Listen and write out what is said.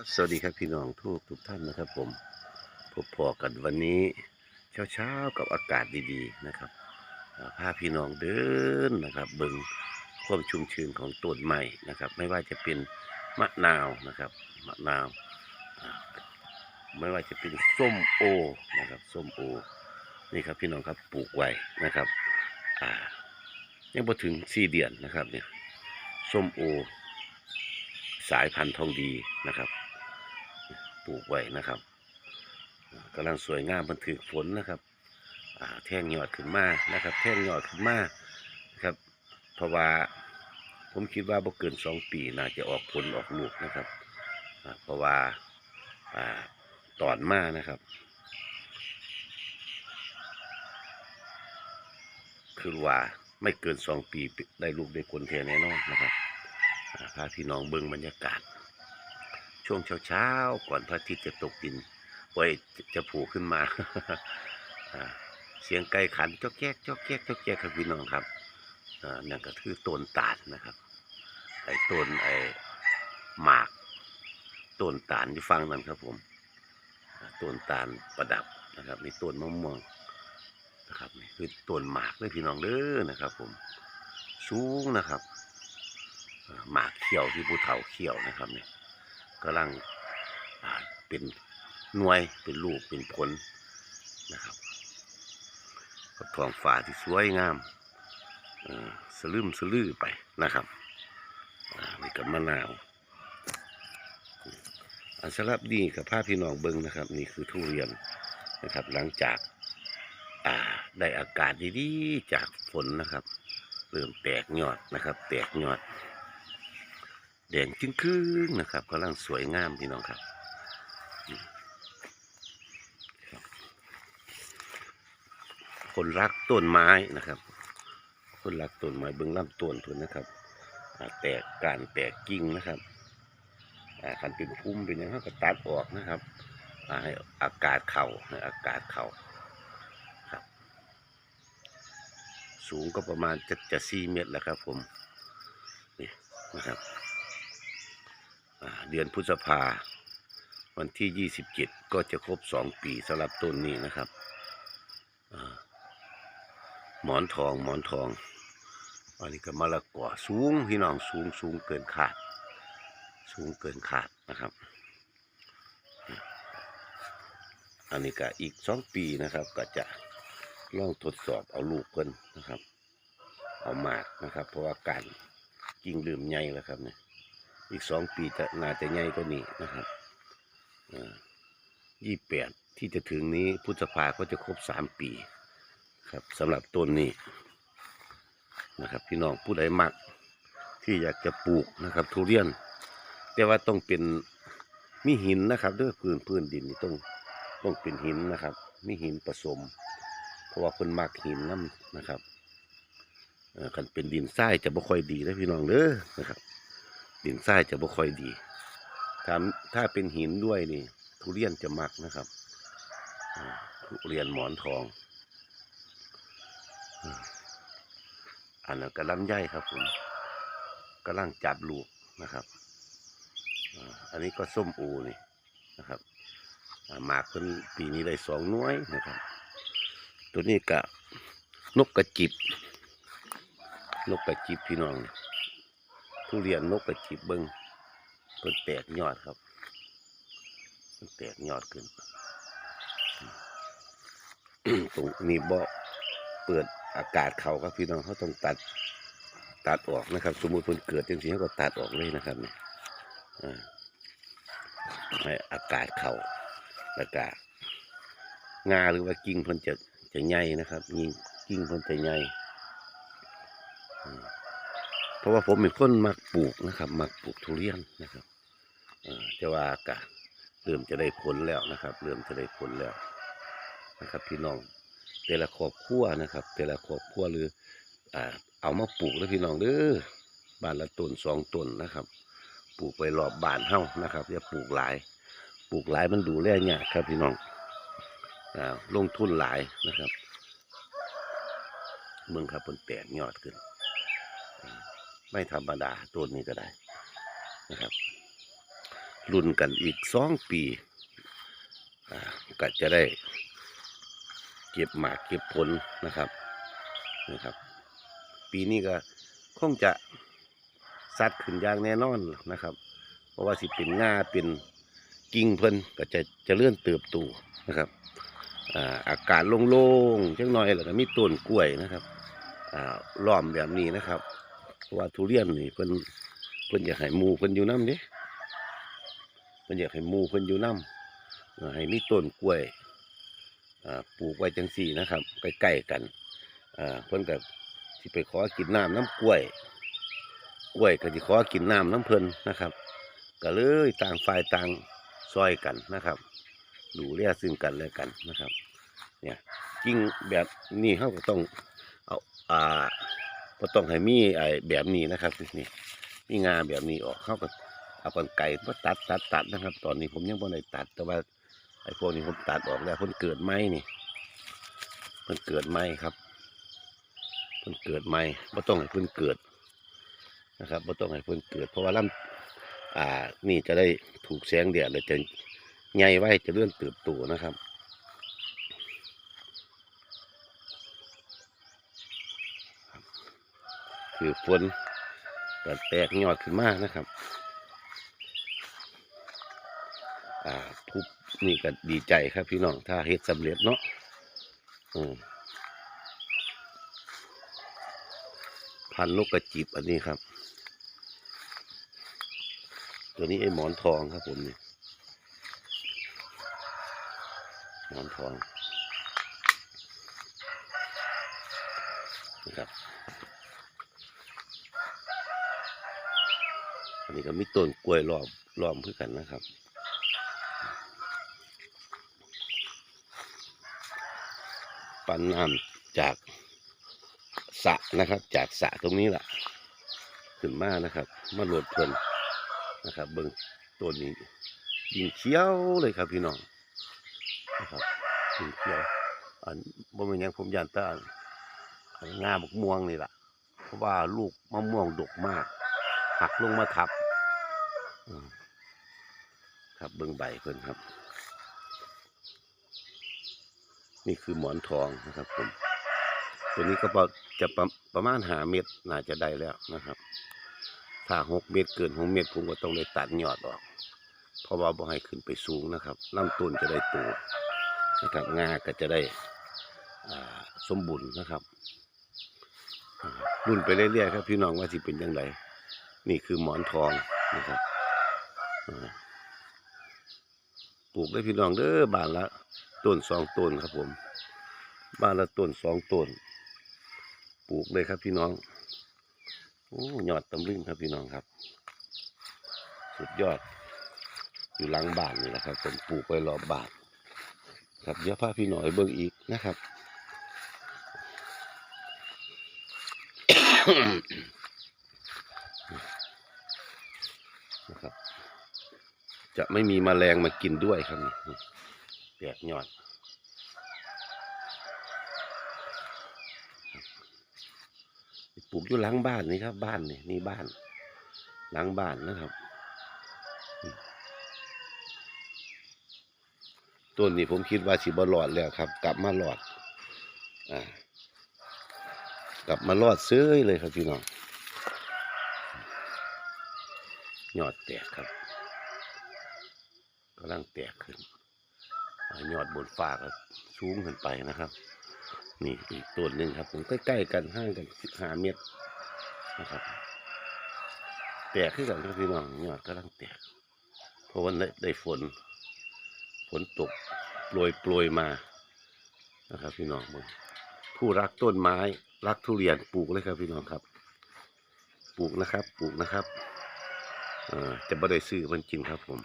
ครับสวัสดีครับพี่น้องทุกทุกท่านนะครับ ผมพบพอกันวันนี้เช้าเช้าๆกับอากาศดีๆนะครับพาพี่น้องเดินนะครับเบิงความชุ่มชื้นของต้นไม้นะครับ ไม่ว่าจะเป็นมะนาวนะครับมะนาว ไม่ว่าจะเป็นส้มโอนะครับส้มโอนี่ครับพี่น้องครับปลูกไว้นะครับยังพอถึงสี่เดือนนะครับเนี่ยส้มโอสายพันธุ์ทองดีนะครับ ปลูกไว้นะครับกำลังสวยงามมันถือฝนนะครับแท่งยอดขึ้นมานะครับ แท่งยอดขึ้นมานะครับ เพราะว่าผมคิดว่าบ่เกินสองปีน่าจะออกผลออกลูกนะครับเพราะว่าอ่าตอนมานะครับ คือว่าไม่เกินสองปีได้ลูกได้ผลแท้แน่นอนนะครับพาพี่น้องเบิ่งบรรยากาศ ช่วงเช้าๆก่อนพระอาทิตย์จะตกดินไว้จะจะผูขึ้นมาเสียงไก่ขันจอกแจ๊กจอกแจ๊กจอกแจ๊กครับพี่น้องครับนั่นก็คือต้นตาลนะครับ ไอ้ต้นไอ้หมากต้นตาลที่ฟังนั่นครับผมต้นตาลประดับนะครับมีต้นมะม่วงนะครับนี่คือต้นหมากเลยพี่น้องเด้อนะครับ ผมสูงนะครับหมากเขียวที่ผู้เฒ่าเขียวนะครับเนี่ย กำลังเป็นหน่วยเป็นลูกเป็นผลนะครับกับท้องฟ้าที่สวยงามสลืมสลือไปนะครับนี่กับมะนาวอันสำหรับนี่กับภาพพี่น้องเบิ้งนะครับ นี่คือทุเรียนนะครับ หลังจากได้อากาศดีๆจากฝนนะครับ เริ่มแตกยอดนะครับ แตกยอด แดงจึงครึ่งๆนะครับกำลังสวยงามพี่น้องครับ คนรักต้นไม้นะครับ คนรักต้นไม้เบื้องล่ำต้นทุนนะครับแตกการแตกกิ่งนะครับอ่าคันเป็นพุ่มเป็นย่างนั้นก็ตัดออกนะครับอาให้อากาศเข่าให้อากาศเข่าครับ สูงก็ประมาณจะจะสี่เมตรแล้วครับผมนี่นะครับ เดือนพฤษภา วันที่ 27 ก็จะครบ 2 ปีสำหรับต้นนี้นะครับหมอนทองหมอนทองอันนี้ก็มะละกอสูงพี่น้องสูงสูงเกินขาด สูงเกินขาดนะครับ อันนี้ก็อีกสองปีนะครับ ก็จะลองทดสอบเอาลูกเพิ่นนะครับ เอาหมากนะครับ เพราะว่าการกิ่งลืมใหญ่แล้วครับเนี่ย อีกสองปีจะน่าจะใหญ่กว่านี้นะครับยี่แปดที่จะถึงนี้พุทธภาก็จะครบสามปี ครับสำหรับต้นนี้นะครับ พี่น้องผู้ใดมัก ที่อยากจะปลูกนะครับ ทุเรียน แต่ว่าต้องเป็นมีหินนะครับด้วยพื้นพื้นดินนี่ต้องต้องเป็นหินนะครับ มีหินผสม เพราะว่าคนมักหินน้ำนะครับเอ่อคันเป็นดินทรายจะไม่ค่อยดีนะพี่น้องเด้อนะครับ ดินทรายจะไม่ค่อยดีถ้าถ้าเป็นหินด้วยนี่ ทุเรียนจะมักนะครับ ทุเรียนหมอนทอง อันนั้นกระลำไยครับผมกำลังจับลูกนะครับ อันนี้ก็ส้มโอนี่นะครับหมากเพิ่นปีนี้ได้สองน้วยนะครับ ตัวนี้กะนกกระจิบ นกกระจิบพี่น้อง ทุเรียนนกกระจิบเบิงเพิ่นแตกยอดครับเพิ่นแตกยอดขึ้น ตรงนี้บ่เปิดอากาศเขาครับพี่น้องเขาต้องตัดตัดออกนะครับ สมมติเพิ่นเกิดจังซี่เขาก็ตัดออกเลยนะครับเนี่ยให้อากาศเขาแล้วก็งาหรือว่ากิ่งเพิ่นจะจะใหญ่นะครับ ยิงกิ่งเพิ่นจะใหญ่ เพราะว่าผมเป็นคนมักปลูกนะครับมักปลูกทุเรียนนะครับเอ่อแต่ว่ากะเริ่มจะได้ผลแล้วนะครับ เริ่มจะได้ผลแล้วนะครับ พี่น้องแต่ละครอบครัวนะครับ แต่ละครอบครัวหรืออ่าเอามาปลูกแล้วพี่น้องเด้อบ้านละต้นสองต้นนะครับ ปลูกไปรอบบ้านเฮานะครับอย่าปลูกหลาย ปลูกหลายมันดูแลยากครับพี่น้องอ่าลงทุนหลายนะครับ เมืองครับผลแตกยอดขึ้น ไม่ธรรมดาตัวนี้ก็ได้นะครับรุ่นกันอีกสองปีก็จะได้เก็บหมากเก็บผลนะครับนะครับ ปีนี้ก็คงจะสัดขึ้นอย่างแน่นอนนะครับ เพราะว่าสิเป็นง่าเป็นกิ่งเพิ่นก็จะจะเลื่อนเติบโตนะครับอากาศโล่งๆจังหน่อยแล้วก็มีต้นกล้วยนะครับอ่าล้อมแบบนี้นะครับ ว่าทุเรียนนี่เพิ่นเพิ่นอยากให้หมูเพิ่นอยู่น้ำเด้เพิ่นอยากให้หมูเพิ่นอยู่น้ำให้มีต้นกล้วยปลูกไว้จังสี่นะครับใกล้ๆกันเพิ่นก็สิไปขอกินน้ำน้ำกล้วย กล้วยก็สิขอกินน้ำน้ำเพิ่นนะครับ ก็เลยต่างฝ่ายต่างซอยกันนะครับ ดูแลซึ่งกันและกันนะครับ เนี่ยกิ่งแบบนี้เขาก็ต้องเอาอ่า ก็ต้องให้มีไอ้แบบนี้นะครับนี่มีงาแบบนี้ออกเข้าก็เอากรรไกรมาตัดตัดตัดนะครับ ตอนนี้ผมยังบ่ได้ตัด แต่ว่าไอ้พวกนี้ผมตัดออกแล้วเพิ่นเกิดไหมนี่เพิ่นเกิดไหมครับเพิ่นเกิดไหมบ่ต้องให้เพิ่นเกิดนะครับบ่ต้องให้เพิ่นเกิด เพราะว่าลำอ่านี่จะได้ถูกแสงแดดเลยจะใหญ่ไว้จะเลื่อนเติบโตนะครับ คือฝนก็แตกยอดขึ้นมากนะครับ อ่าทุบนี่ก็ดีใจครับพี่น้องถ้าเฮ็ดสำเร็จเนาะอืมพันนกกระจิบอันนี้ครับ ตัวนี้ไอ้หมอนทองครับผมนี่หมอนทองนะครับ อันนี้ก็มีต้นกล้วยล้อมล้อมเพื่อกันนะครับปันน้ำจากสะนะครับ จากสะตรงนี้แหละขึ้นมานะครับ มาโหลดเพลินนะครับ เบิ้งต้นนี้ดินเขียวเลยครับพี่น้องนะครับดินเขียวอันบ่เป็นยังผมยานตาอันงาบกม่วงนี่แหละเพราะว่าลูกมะม่วงดกมาก หักลงมาทับครับเบิ้องใบเพิ่นครับ นี่คือหมอนทองนะครับผมตัวนี้ก็จะประประมาณหาเม็ดน่าจะได้แล้วนะครับ ถ้าหกเม็ดเกินหกเม็ดผมก็ต้องได้ตัดยอดออกเพราะว่าบ่ให้ขึ้นไปสูงนะครับลำต้นจะได้โตนะครับงาก็จะได้สมบูรณ์นะครับรุ่นไปเรื่อยๆครับ พี่น้องว่าสิเป็นยังไง นี่คือหมอนทองนะครับปลูกได้พี่น้องเด้อบานละต้นสองต้นครับผมบานละต้นสองต้น ปลูกเลยครับพี่น้องโอ้ยอดตำลึงครับพี่น้องครับ สุดยอด อยู่หลังบ้านนี่แหละครับผมปลูกไว้รอบบ้านครับเดี๋ยวพาพี่หน้องไปเบิ่งอีกนะครับ นะครับ จะไม่มีแมลงมากินด้วยครับนี่แตกยอดปลูกอยู่หลังบ้านนี่ครับ บ้านนี่นี่บ้าน หลังบ้านนะครับต้นนี้ผมคิดว่าสิบหลอดแล้วครับ กลับมาหลอด อ่ากลับมาหลอดเซื้อเลยครับพี่น้อง ยอดแตกครับกำลังแตกขึ้นอยอดบนฟ้าก็สูงขึ้นไปนะครับ นี่อีกต้นหนึ่งครับผมใกล้ๆกันห่างกันสิบห้าเมตรนะครับ แตกขึ้นกันครับพี่น้องยอดกำลังแตก เพราะว่าได้ได้ฝน ฝนตกโปรยโปรยมานะครับ พี่น้องมึงผู้รักต้นไม้ รักทุเรียนปลูกเลยครับพี่น้องครับ ปลูกนะครับ ปลูกนะครับ จะบ่ได้ซื้อมันกินครับผม